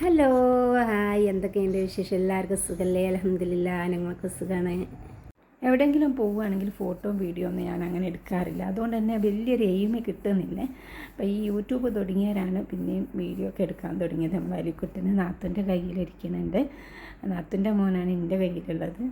Hello hi. എന്തൊക്കെയുണ്ട് വിശേഷം? എല്ലാവർക്കും സുഖമല്ലേ അലഹമില്ല ഞങ്ങൾക്ക് സുഖമാണ് എവിടെയെങ്കിലും പോവുകയാണെങ്കിൽ ഫോട്ടോ വീഡിയോ ഒന്നും ഞാൻ അങ്ങനെ എടുക്കാറില്ല. അതുകൊണ്ട് തന്നെ വലിയൊരു എയിമ് കിട്ടുന്നില്ല. അപ്പോൾ ഈ യൂട്യൂബ് തുടങ്ങിയവരാണ് പിന്നെയും വീഡിയോ ഒക്കെ എടുക്കാൻ തുടങ്ങിയത്. നമ്മൾ അരിക്കുട്ടിന് നാത്തന്റെ കയ്യിലിരിക്കുന്നുണ്ട്. നാത്തന്റെ മോനാണ് എന്റെ കയ്യിലുള്ളത്.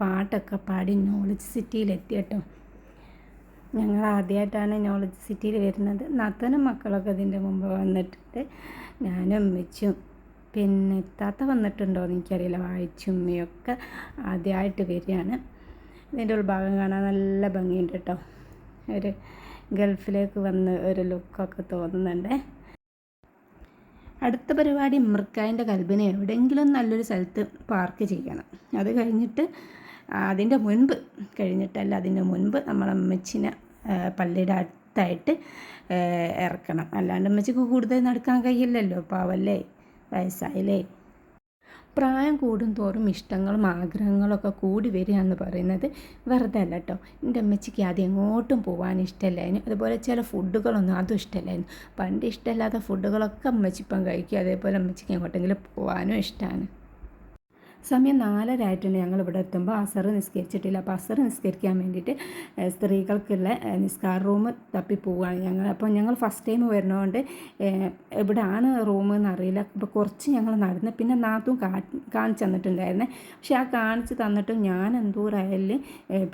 പാട്ടൊക്കെ പാടി നോളജ് സിറ്റിയിലെത്തി കേട്ടോ ഞങ്ങൾ ആദ്യമായിട്ടാണ് നോളജ് സിറ്റിയിൽ വരുന്നത്. നത്തനും മക്കളൊക്കെ ഇതിന്റെ മുമ്പ് വന്നിട്ടുണ്ട്. ഞാനും വെച്ചും പിന്നെ എത്താത്ത വന്നിട്ടുണ്ടോ എന്ന് എനിക്കറിയില്ല. വായിച്ചുമ്മയൊക്കെ ആദ്യമായിട്ട് വരികയാണ്. ഇതിന്റെ ഉൾഭാഗം കാണാൻ നല്ല ഭംഗിയുണ്ട് കേട്ടോ. ഒരു ഗൾഫിലേക്ക് വന്ന് ഒരു ലുക്കൊക്കെ തോന്നുന്നുണ്ട്. അടുത്ത പരിപാടി മിർക്കായന്റെ കൽബിനെ എവിടെയെങ്കിലും നല്ലൊരു സ്ഥലത്ത് പാർക്ക് ചെയ്യണം. അത് കഴിഞ്ഞിട്ട് അതിന്റെ മുൻപ് കഴിഞ്ഞിട്ടല്ല അതിന്റെ മുൻപ് നമ്മൾ അമ്മച്ചിനെ പള്ളിയുടെ അടുത്തായിട്ട് ഇറക്കണം. അല്ലാണ്ട് അമ്മച്ചിക്ക് കൂടുതൽ നടക്കാൻ കഴിയില്ലല്ലോ പാവല്ലേ വയസ്സായില്ലേ. പ്രായം കൂടും തോറും ഇഷ്ടങ്ങളും ആഗ്രഹങ്ങളൊക്കെ കൂടി വരിക എന്ന് പറയുന്നത് വെറുതെ അല്ല കേട്ടോ എന്റെ അമ്മച്ചിക്ക് ആദ്യം എങ്ങോട്ടും പോകാൻ ഇഷ്ടമല്ലായിരുന്നു. അതുപോലെ ചില ഫുഡുകളൊന്നും അതും ഇഷ്ടമല്ലായിരുന്നു. പണ്ട് ഇഷ്ടമില്ലാത്ത ഫുഡുകളൊക്കെ അമ്മച്ചിപ്പം കഴിക്കും. അതേപോലെ അമ്മച്ചിക്ക് എങ്ങോട്ടെങ്കിലും പോകാനും ഇഷ്ടമാണ് സമയം നാലര ആയിട്ടുണ്ട് ഞങ്ങൾ ഇവിടെ എത്തുമ്പോൾ അസർ നിസ്കരിച്ചിട്ടില്ല അപ്പോൾ അസർ നിസ്കരിക്കാൻ വേണ്ടിയിട്ട് സ്ത്രീകൾക്കുള്ള നിസ്കാര റൂം തപ്പി പോവുകയാണ് ഞങ്ങൾ. അപ്പോൾ ഞങ്ങൾ ഫസ്റ്റ് ടൈം വരുന്നതുകൊണ്ട് എവിടെയാണ് റൂം എന്നറിയില്ല. അപ്പോൾ കുറച്ച് ഞങ്ങൾ നടന്ന് പിന്നെ നാത്തും കാണിച്ചു തന്നിട്ടുണ്ടായിരുന്നെ. പക്ഷെ ആ കാണിച്ച് തന്നിട്ടും ഞാൻ എന്തോരായാലും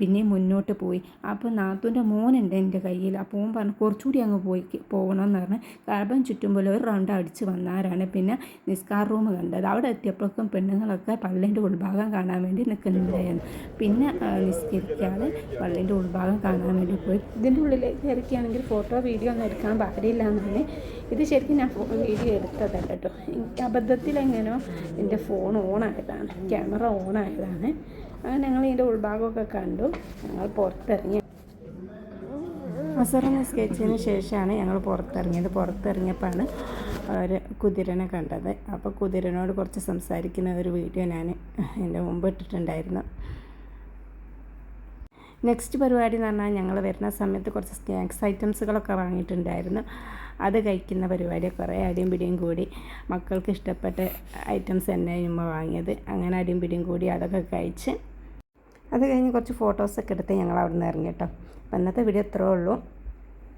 പിന്നെയും മുന്നോട്ട് പോയി. അപ്പോൾ നാത്തുവിന്റെ മോനുണ്ട് എന്റെ കയ്യിൽ. അപ്പോൾ ഓൻ പറഞ്ഞു കുറച്ചുകൂടി അങ്ങ് പോയി പോകണമെന്ന് പറഞ്ഞ്. കാർബൻ ചുറ്റുമ്പോൾ ഒരു റൗണ്ട് അടിച്ച് വന്നാരാണ് പിന്നെ നിസ്കാർ റൂം കണ്ടത്. അവിടെ എത്തിയപ്പോഴേക്കും പെണ്ണുങ്ങളൊക്കെ പള്ളിന്റെ ഉൾഭാഗം കാണാൻ വേണ്ടി നിൽക്കുന്നുണ്ടായിരുന്നു പിന്നെ നിസ്കരിക്കാതെ പള്ളിന്റെ ഉൾഭാഗം കാണാൻ വേണ്ടി പോയി. ഇതിന്റെ ഉള്ളിലേക്ക് ഇറക്കുകയാണെങ്കിൽ ഫോട്ടോ വീഡിയോ ഒന്നും എടുക്കാൻ പാടില്ല എന്നാണ്. ഇത് ശരിക്കും ഞാൻ വീഡിയോ എടുത്തതല്ല കേട്ടോ. എനിക്ക് അബദ്ധത്തിൽ എങ്ങനെയോ എന്റെ ഫോൺ ഓണായതാണ് ക്യാമറ ഓണായതാണ്. അങ്ങനെ ഞങ്ങൾ ഇതിന്റെ ഉൾഭാഗമൊക്കെ കണ്ടു. ഞങ്ങൾ പുറത്തിറങ്ങി. അസറ സ്കെച്ചിന് ശേഷമാണ് ഞങ്ങൾ പുറത്തിറങ്ങിയത്. പുറത്തിറങ്ങിയപ്പോഴാണ് ഒരു കുതിരനെ കണ്ടത്. അപ്പോൾ കുതിരനോട് കുറച്ച് സംസാരിക്കുന്ന ഒരു വീഡിയോ ഞാൻ എന്റെ മുമ്പ് ഇട്ടിട്ടുണ്ടായിരുന്നു. നെക്സ്റ്റ് പരിപാടി എന്ന് പറഞ്ഞാൽ ഞങ്ങൾ വരുന്ന സമയത്ത് കുറച്ച് സ്നാക്സ് ഐറ്റംസുകളൊക്കെ വാങ്ങിയിട്ടുണ്ടായിരുന്നു. അത് കഴിക്കുന്ന പരിപാടി കുറേ അടിയും പിടിയും കൂടി. മക്കൾക്ക് ഇഷ്ടപ്പെട്ട ഐറ്റംസ് തന്നെ ഉമ്മ വാങ്ങിയത്. അങ്ങനെ അടിയും പിടിയും കൂടി അതൊക്കെ കഴിച്ച് അത് കഴിഞ്ഞ് കുറച്ച് ഫോട്ടോസൊക്കെ എടുത്ത് ഞങ്ങൾ അവിടെ നിന്ന് ഇറങ്ങി കേട്ടോ. ഇന്നത്തെ വീഡിയോ ഇത്രേ ഉള്ളൂ.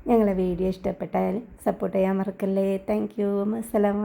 ഞങ്ങളെ വീഡിയോ ഇഷ്ടപ്പെട്ടാൽ സപ്പോർട്ട് ചെയ്യാൻ മറക്കല്ലേ. Thank you അസ്സലാമ